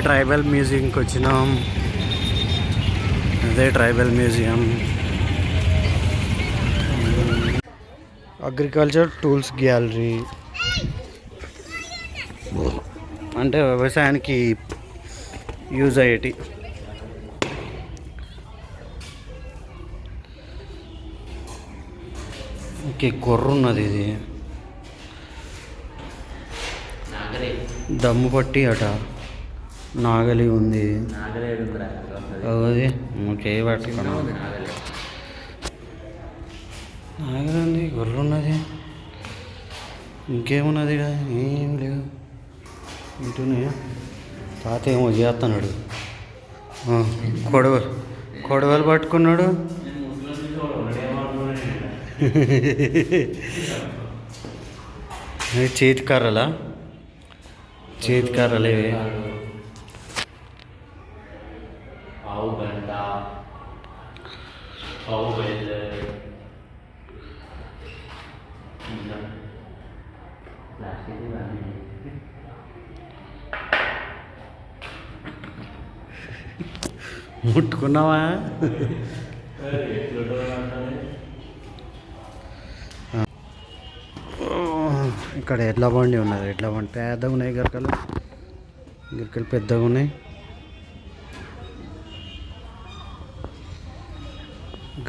Tribal మ్యూజియంకి వచ్చినాం. అదే tribal museum. Agriculture tools gallery. అంటే వ్యవసాయానికి యూజ్ అయ్యేటి. ఇంకే కొర్ర ఉన్నది ఇది. నాగరే దమ్ము పట్టి అట. నాగలి ఉంది. అది ఇంకే పట్టుకున్నాం నాగలే ఉంది గొర్రె ఉన్నది. ఇంకేమున్నది? ఏం లేవు. ఇంటూనే తాత ఏమో చేస్తున్నాడు. కొడవలు. కొడవలు పట్టుకున్నాడు. ఇవి చేతి కర్రలా చేతి కర్రలు ఆవు ముట్టుకున్నావా? ఇక్కడ ఎడ్ల బండి ఉన్నది ఎడ్ల బండి పెద్దగా ఉన్నాయి గరకలు గిరకలు పెద్దగా ఉన్నాయి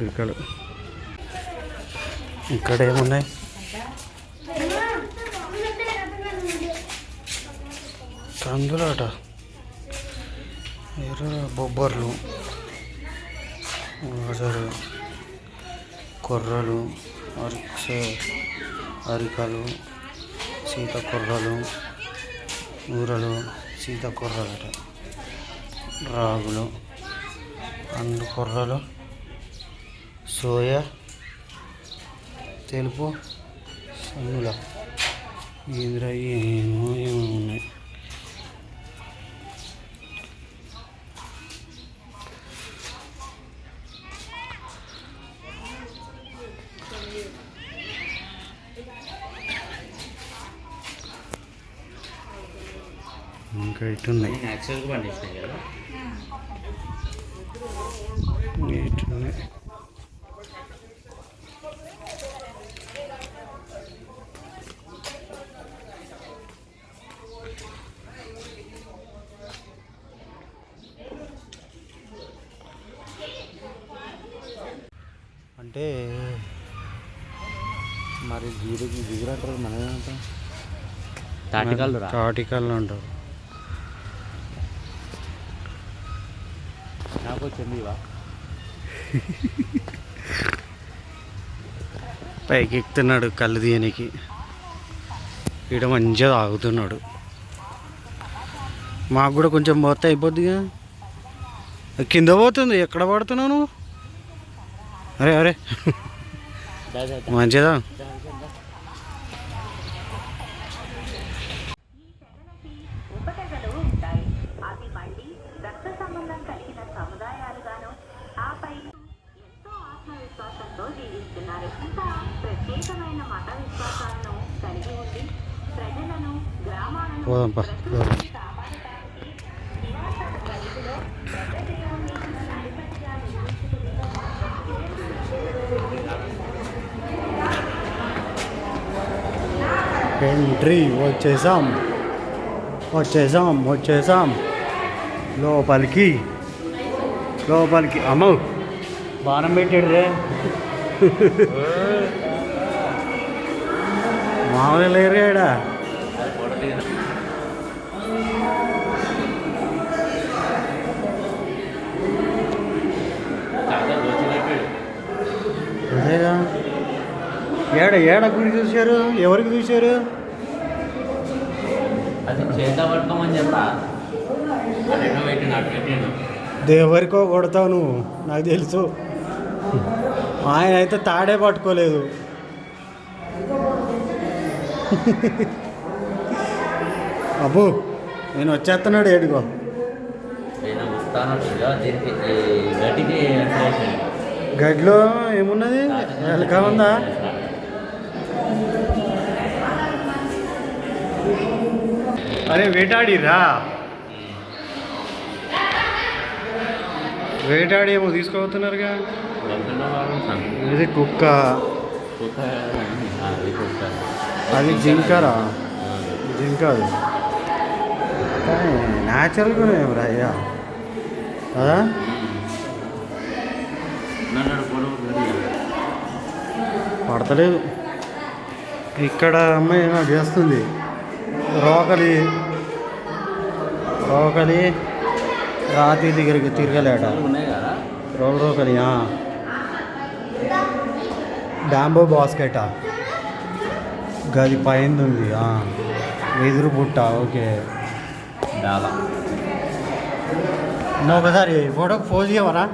ఇక్కడ ఇక్కడ ఏమున్నాయి కందులాట. ఎర్ర బొబ్బర్లు అసలు కొర్రలు అరిసే అరికలు సీత కొర్రలు ఊరలు సీత కొర్రలట రాగులు అందు కొర్రలు సోయా తెలుపు సన్నుల. ఇంద్ర ఏమో ఏమో ఉన్నాయి. ఇంకా ఇటున్నాయి. యాక్చువల్గా పండించినాయి కదా ఇటున్నాయి అంటే మరి జీడి జిగురు అంటారు మనమే అంటాం తాటికాళ్ళు రా. అంటారు. నాకు వచ్చింది పైకి ఎక్కుతున్నాడు కళ్ళు తీయనికి ఈడ మంచిగా తాగుతున్నాడు. మాకు కూడా కొంచెం పోతే అయిపోద్దిగా. కింద పోతుంది ఎక్కడ పడుతున్నావు అరే అరే. మంచిదా పోదాంపా. ఎంట్రీ వచ్చేసాం. వచ్చేసాం వచ్చేసాం. లోపలికి. లోపలికి. అమ్మ. బాణం పెట్టాడు రే మామూలుగా లేరు ఈడ అదేగా. ఏడ ఏడ గుడి చూశారు? ఎవరికి చూశారు? అది చేత పట్టుకోమని చెప్పా. దేవరికో కొడతావు నువ్వు నాకు తెలుసు. ఆయన అయితే తాడే పట్టుకోలేదు. అబ్బు నేను వచ్చేస్తున్నాడు ఏడుగో. దీనికి గడ్లో ఏమున్నది? ఎలక ఉందా అరే వేటాడిరా వేటాడి ఏమో తీసుకుపోతున్నారుగా. ఇది కుక్క. కుక్క అది జింకరా? జింక అది కానీ న్యాచురల్గానే రా అయ్యా. కదా? పడతలేదు. ఇక్కడ అమ్మాయి ఏమో చేస్తుంది. రోకలి. రోకలి రాత్రి దగ్గరికి తిరగలేట. రోగ రోకలి. డాంబో బాస్కెటా. గది పైన ఉంది ఆ. వెదురు బుట్ట ఓకే. డాలా. ఒకసారి ఫోటోకి పోజ్ చేయవరా?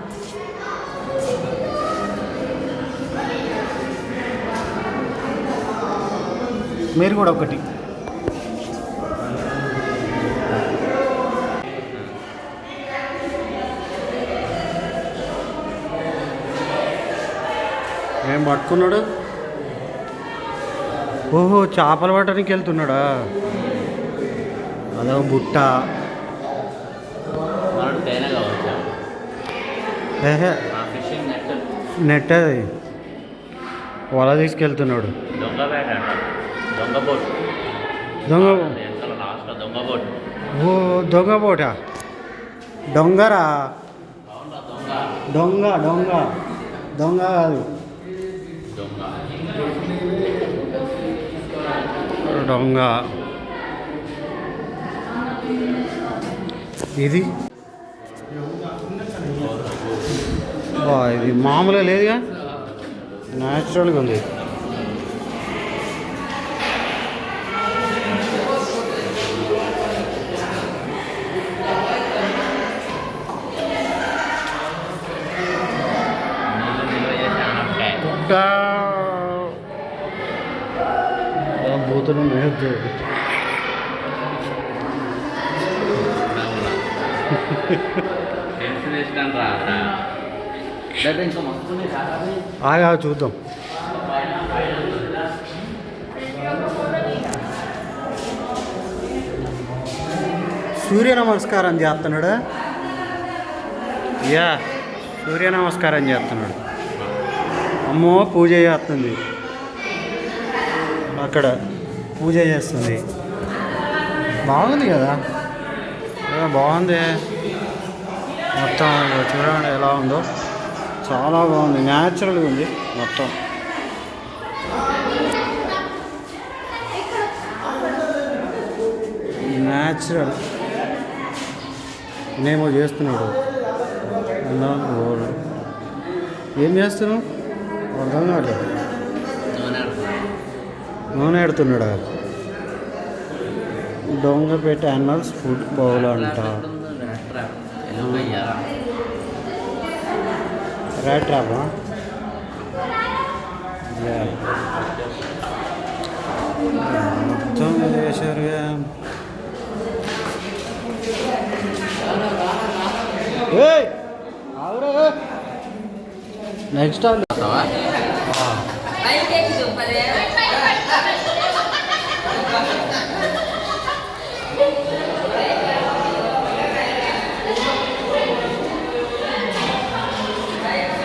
మీరు కూడా ఒకటి. ఏం పట్టుకున్నాడు? ఓహో చేపలు పట్టడానికి వెళ్తున్నాడా? అదో బుట్ట. నెట్. నెట్ అది. వల తీసుకెళ్తున్నాడు. దొంగ బోట్ దొంగ దొంగ బోట్ ఓ దొంగ పోట దొంగరా? దొంగ. దొంగ దొంగ. కాదు. దొంగ. ఇది? ఇది మామూలుగా లేదుగా? న్యాచురల్గా ఉంది. బూతులు మేద్దు ఆగా చూద్దాం. సూర్య నమస్కారం చేస్తున్నాడు? యా సూర్య నమస్కారం చేస్తున్నాడు. అమ్మో పూజ చేస్తుంది. అక్కడ పూజ చేస్తుంది. బాగుంది కదా? బాగుంది. మొత్తం చూడండి ఎలా ఉందో. చాలా బాగుంది. న్యాచురల్గా ఉంది మొత్తం. న్యాచురల్ నేమో చేస్తున్నాడు. అన్నా, ఏం చేస్తున్నావు? అర్థం కావట్లేదు నూనె ఎడుతున్నాడా? దొంగపేట యానిమల్స్ ఫుడ్ బౌల్ అంట. రైట్ ట్రాపా మొత్తం చేశారు నెక్స్ట్ నెక్స్ట్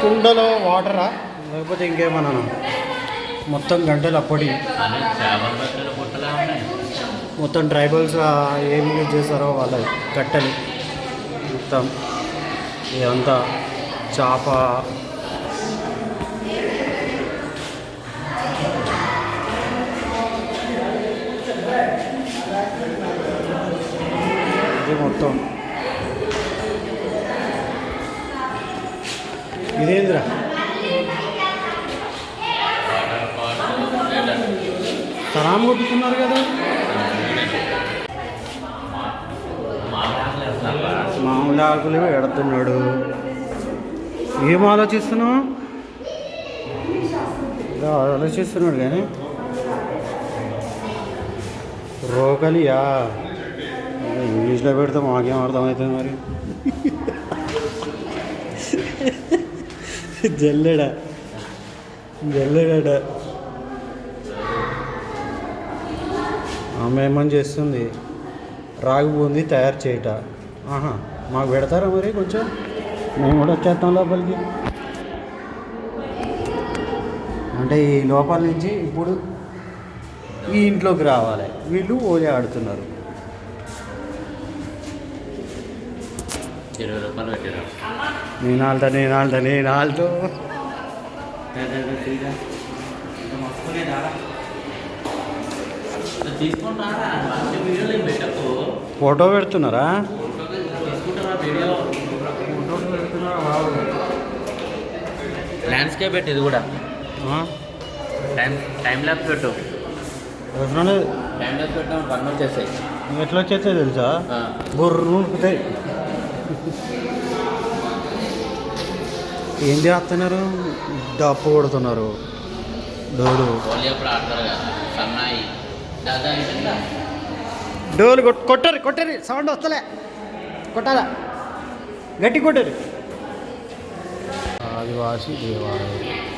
కుండలో వాటరా? లేకపోతే ఇంకేమన్నా? మొత్తం గంటలు అప్పటి మొత్తం ట్రైబల్స్ ఏం యూజ్ చేస్తారో వాళ్ళ కట్టెలు. మొత్తం ఇదంతా చేప ఇదేంద్రా సలాం కొట్టుకున్నారు కదా. మామూలు ఆకులు ఎడుతున్నాడు. ఏం ఆలోచిస్తున్నావు? ఆలోచిస్తున్నాడు కానీ. రోగలియా ఇంగ్లీష్లో పెడితే మాకేం అర్థమవుతుంది మరి? జల్లెడ. జల్లెడ ఆమె ఏమని చేస్తుంది? రాగి బూంది తయారు చేయట. ఆహా మాకు పెడతారా మరి కొంచెం? మేము కూడా వచ్చేస్తాం లోపలికి. అంటే ఈ లోపల నుంచి ఇప్పుడు ఈ ఇంట్లోకి రావాలి. వీళ్ళు ఓలే ఆడుతున్నారు. ఇరవై రూపాయలు పెట్టారు నేను ఆల్తా నేను ఆల్తా నేను ఆల్తో ఫోటో పెడుతున్నారా? ల్యాండ్స్కేప్ పెట్టి ఇది కూడా? టైం టైం ల్యాబ్స్ పెట్టు. టైం ల్యాబ్స్ పెట్టాం పన్ను వచ్చేస్తాయి ఎట్లా వచ్చేస్తే తెలుసా. బుర్రు ఏం చేస్తున్నారు డప్పు కొడుతున్నారు. డోలు. డోలు కొట్ కొట్టరు కొట్టరు. సౌండ్ వస్తలే. కొట్టాలా? గట్టి కొట్టరు. ఆదివాసి దేవాలయం.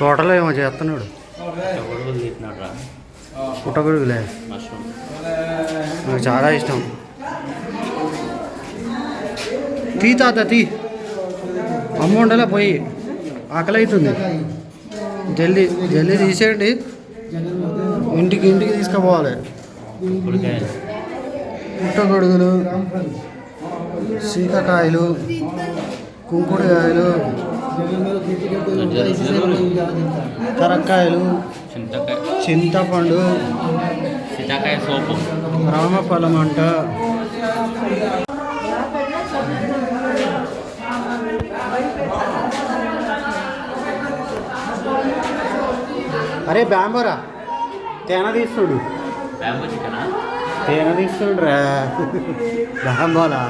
తోటలో ఏమో చేస్తున్నాడు. పుట్టగొడుగులే. నాకు చాలా ఇష్టం. తీ తాత తీ. అమ్మ ఉండలే పోయి. ఆకలి అవుతుంది జల్దీ జల్దీ తీసేయండి. ఇంటికి ఇంటికి తీసుకుపోవాలి. పుట్టగొడుగులు సీకకాయలు కుంకుడుకాయలు కరక్కాయలు చింతకాయ చింతపండు సీతాకాయ సోపు. రామఫలం అంట. అరే బ్యాంబోరా. తేనె తీస్తుడు. తేనె తీస్తుడు రా బ్యాంబోలా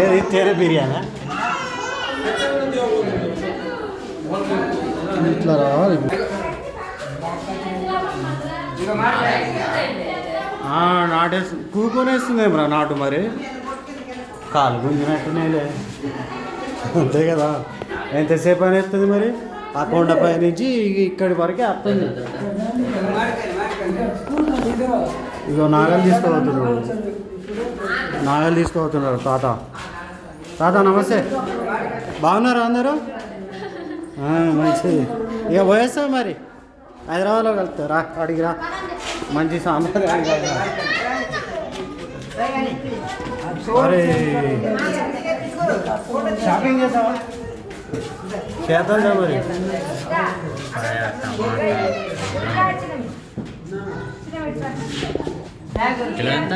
ఏది? తేరే బిర్యానా? ఇట్లా రావాలి ఆ, నాటేసి కూకొనేస్తుందేమ్రా నాటు మరి? కాలు గుంజినట్టునేలే అంతే కదా. ఎంతసేపు అని వస్తుంది మరి? ఆ కొండపై నుంచి ఇక్కడి వరకే వస్తుంది ఇగో నాగలు తీసుకోబోతున్నాడు నాగలు తీసుకోబోతున్నారు. తాత. తాత నమస్తే. బాగున్నారా అందరూ? మంచిది ఇక పోయేస్తావు మరి? హైదరాబాద్లో కలుస్తా రా అడిగిరా. మంచి సాంబార్ అరే. షాపింగ్ చేద్దాం మరి. కిలో ఎంత?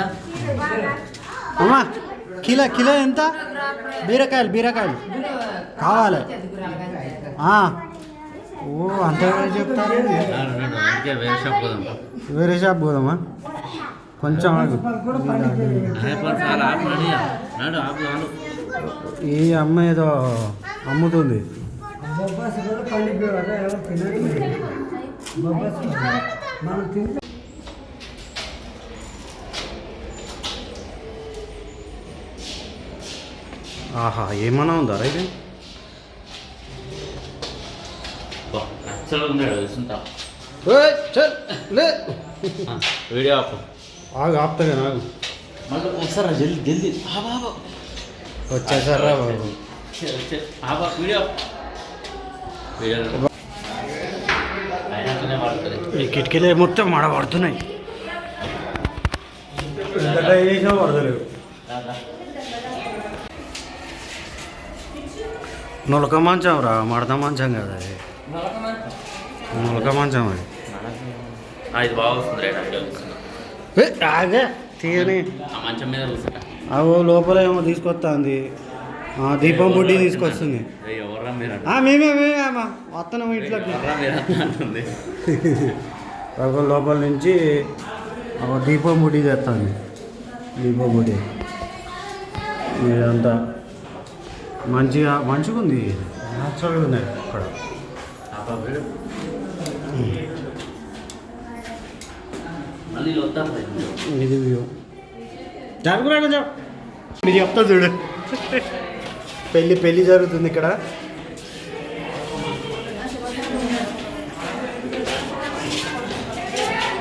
అమ్మా కిలో కిలో ఎంత? బీరకాయలు బీరకాయలు. కావాలి. ఆ. ఓ అంత చెప్తారు? వేరే షాప్ పోదామా? కొంచెం ఆగు. ఈ అమ్మ ఏదో అమ్ముతుంది. ఆహా ఏమన్నా ఉందా ఇది? వీడియో ఆపు. ఆగు ఆపుతా ఆగు. మళ్ళీ ఒకసారి జల్దీ జల్దీ. వచ్చేసారా బాబు. ఈ కిటికీలే మొత్తం మడబడుతున్నాయి ఎంత ట్రై చేసినా పడతలేవు నులక మంచం రా మడత మంచం కదా అది. నులక మంచం అది తీయని. మంచం మీద అవో లోపల ఏమో తీసుకొస్తుంది. దీపం బుడ్డి తీసుకొస్తుంది. మేమే మేమే అమ్మా. వస్తున్నాం ఇంట్లోకి. ఎవర్రా మీరు అంటుంది. ఒక లోపల నుంచి దీపం బుడ్డి తెస్తుంది. దీపం బుడ్డి. ఇదంతా మంచిగా మంచిగా ఉంది న్యాచురల్గా ఉన్నాయి అక్కడ. ఇది వ్యూ. కొంచెం మీరు చెప్తా చూడు. పెళ్ళి పెళ్ళి జరుగుతుంది ఇక్కడ.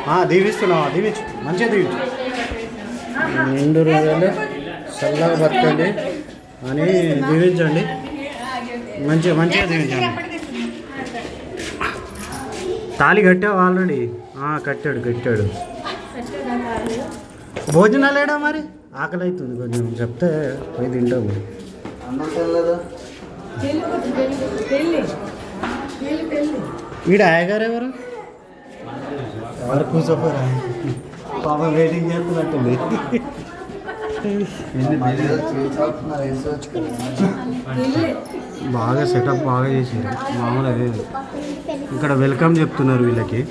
ఆ, దీవిస్తున్నావా? దీవించు. మంచిగా దీవించు. నిండు రోజులు చల్లగా బతకండి. అని దీవించండి. మంచిగా మంచిగా దీవించండి. తాళి కట్టావు ఆల్రెడీ కట్టాడు కట్టాడు. భోజనాలు ఏడా మరి? ఆకలి అవుతుంది కొంచెం. చెప్తే పోయి తింటాము వీడు ఆయగారు ఎవరు? ఎవరు కూర్చోపోరా? పాప వెయిటింగ్ చేస్తున్నట్టుంది. బాగా సెటప్ బాగా చేసారు మామూలు అదే. ఇక్కడ వెల్కమ్ చెప్తున్నారు వీళ్ళకి.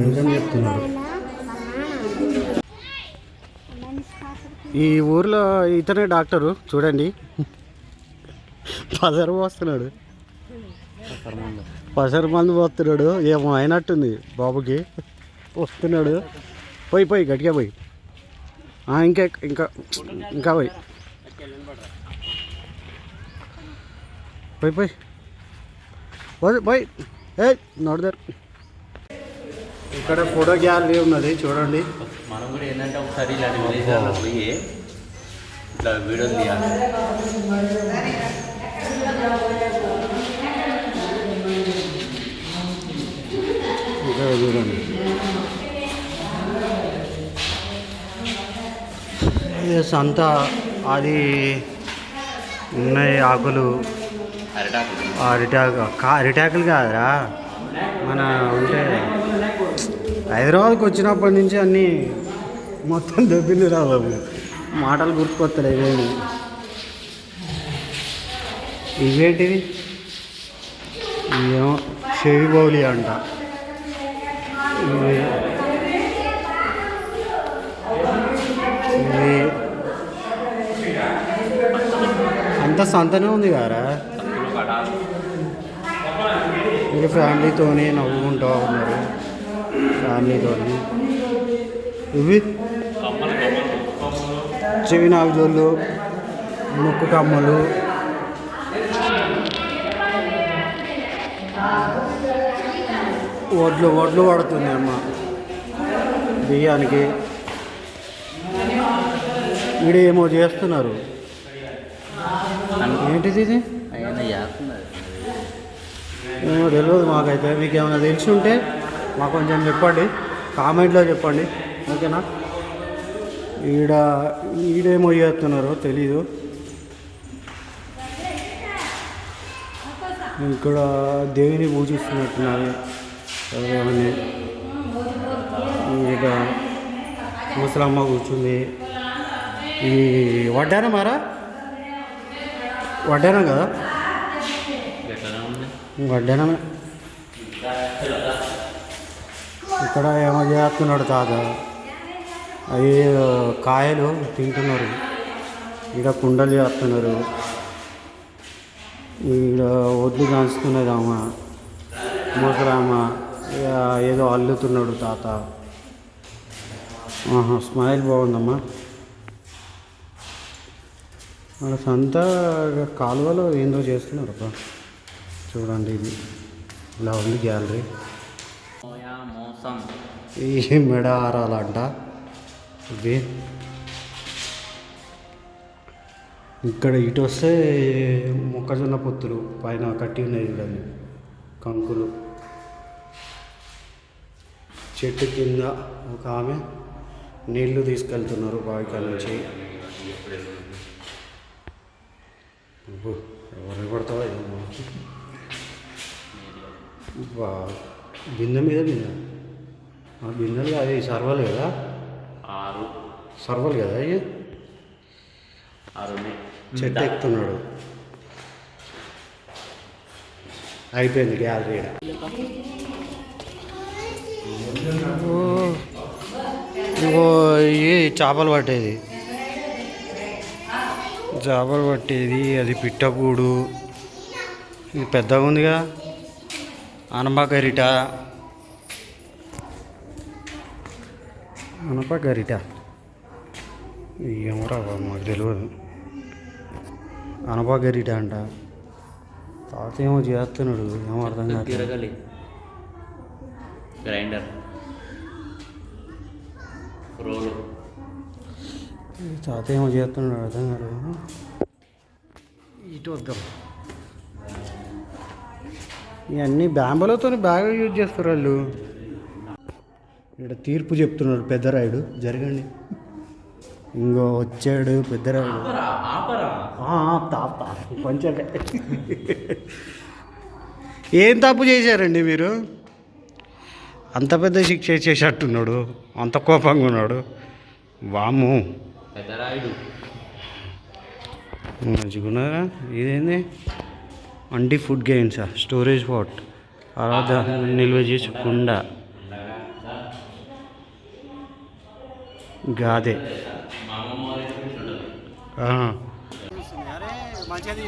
వెల్కమ్ చెప్తున్నారు. ఈ ఊర్లో ఇతనే డాక్టరు చూడండి. పసరు పోస్తున్నాడు. పసరు మందు పోస్తున్నాడు ఏమో అయినట్టుంది బాబుకి. వస్తున్నాడు. పోయి పోయి గట్టిగా పోయి. ఆ, ఇంకా ఇంకా ఇంకా పోయి. పోయి పోయి. పోయి పోయి. ఏ నోడదారు ఇక్కడ ఫోటో గ్యాలరీ ఉన్నది చూడండి. మనం కూడా ఏంటంటే ఒకసారి ఇలాంటి విలేజ్లలో పోయి ఇట్లా వీడియోలు తీయాలి. ఇక్కడ చూడండి. ఇది సంత అది ఉన్నాయి ఆకులు. అరిటాకు కా అరిటాకులు కాదురా. మన ఉంటే హైదరాబాద్కి వచ్చినప్పటి నుంచి అన్నీ మొత్తం దొబ్బింది రా బాబు. మాటలు గుర్తుకొస్తాయి ఇవేమి ఇవేంటివి? ఏమో చెవి బౌలి అంట ఇవి ఇవి అంత సంతనే ఉంది కారా మీరు ఫ్యామిలీతోనే నవ్వుకుంటూ ఉన్నారు. ఫ్యామిలీతోనే. ఇవి చెవి నాగుజోళ్ళు ముక్కు కమ్మలు. వడ్లు వడ్లు పడుతుంది అమ్మ బియ్యానికి. వీడు ఏమో చేస్తున్నారు. ఏంటిది ఇది? ఏమో తెలియదు మాకైతే మీకు ఏమైనా తెలిసి ఉంటే మాకు కొంచెం చెప్పండి. కామెంట్లో చెప్పండి. ఓకేనా? ఈడ ఈడేమో చేస్తున్నారో తెలీదు. ఇక్కడ దేవిని పూజిస్తున్నట్టున్నారు. ఎవరేమని? ఇక ముసలమ్మ కూర్చుంది. ఈ వడ్డానం మారా వడ్డానం కదా? ఎట్లనే వడ్డానమే ఇక్కడ ఏమో చేస్తున్నాడు తాత. అవి కాయలు తింటున్నారు. ఇక్కడ కుండలు చేస్తున్నారు. ఈడ ఒడ్లు కాంచుతున్నది అమ్మ ముసలమ్మ ఇక ఏదో అల్లుతున్నాడు తాత. స్మైల్ బాగుందమ్మా. మన సొంత కాలువలో ఏందో చేస్తున్నారు అబ్బా చూడండి ఇది. ఇలా ఉంది గ్యాలరీ. మోసం ఈ మెడ హారాలంట ఇది. ఇక్కడ ఇటు వస్తే మొక్కజొన్న పొత్తులు పైన కట్టి ఉన్నాయి చూడండి. కంకులు. చెట్టు కింద ఒక ఆమె నీళ్ళు తీసుకెళ్తున్నారు బావికా నుంచి. ఎవరిని పడతావా ఏమో. బా బిందె మీద బిందె ఆ బిందెలు అది సర్వలు కదా ఆరు సర్వలు కదా ఉన్నాయి. చెట్టు ఎక్కుతున్నాడు అయిపోయింది గ్యాలరీ ఇగో ఇవి చేపలు పట్టేది. చేపలు పట్టేది అది పిట్టగూడు ఇది పెద్దగా ఉందిగా. అనప గరిట. అనప గరిట. ఏమరా మాకు తెలియదు అనప గరిట అంట. తాత ఏమో చేస్తున్నాడు ఏమో అర్థం కాదు గ్రైండర్ రోలు తాత ఏమో చేస్తున్నాడు అర్థం కాదు ఇటు వద్దాం. ఇవన్నీ బ్యాంబలతో బాగా యూజ్ చేస్తారు వాళ్ళు. ఇక్కడ తీర్పు చెప్తున్నాడు పెద్దరాయుడు. జరగండి. ఇంకో వచ్చాడు పెద్దరాయుడు. కొంచెం ఏం తప్పు చేశారండి మీరు? అంత పెద్ద శిక్ష చేసేటట్టున్నాడు. అంత కోపంగా ఉన్నాడు. వాము పెద్దరాయుడు. మంచిగున్నారా ఇదేంది? అండి ఫుడ్ గెయిన్సా స్టోరేజ్ పాట్ అలా నిల్వ చేసి కుండ. గాదే. మంచిది